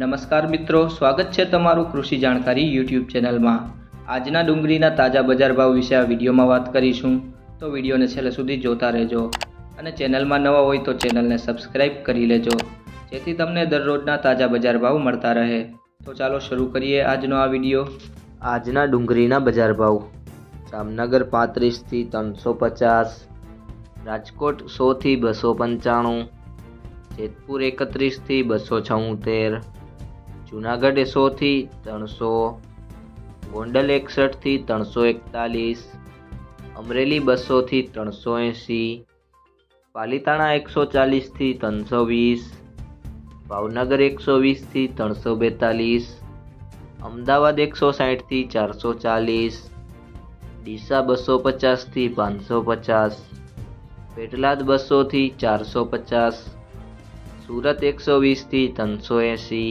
નમસ્કાર મિત્રો, સ્વાગત છે તમારું કૃષિ જાણકારી યુટ્યુબ ચેનલમાં. આજના ડુંગળીના તાજા બજાર ભાવ વિશે આ વિડીયોમાં વાત કરીશું. તો વિડીયોને છેલ્લે સુધી જોતા રહેજો. અને ચેનલમાં નવા હોય તો ચેનલને સબસ્ક્રાઇબ કરી લેજો, જેથી તમને દરરોજના તાજા બજાર ભાવ મળતા રહે. તો ચાલો શરૂ કરીએ આજનો આ વીડિયો. આજના ડુંગળીના બજાર ભાવ. જામનગર પાંત્રીસથી ત્રણસો પચાસ, રાજકોટ સોથી બસો પંચાણું, જેતપુર એકત્રીસથી બસો છોતેર જુનાગઢ સોથી ત્રણસો, ગોંડલ એકસઠથી ત્રણસો એકતાલીસ, અમરેલી બસોથી ત્રણસો એંસી પાલીતાણા એકસો ચાલીસથી ત્રણસો વીસ, ભાવનગર એકસો વીસથી ત્રણસો બેતાલીસ, અમદાવાદ એકસો સાઠથી ચારસો ચાલીસ, ડીસા બસો પચાસથી પાંચસો પચાસ, પેટલાદ બસોથી ચારસો પચાસ, સુરત એકસો વીસથી ત્રણસો એંસી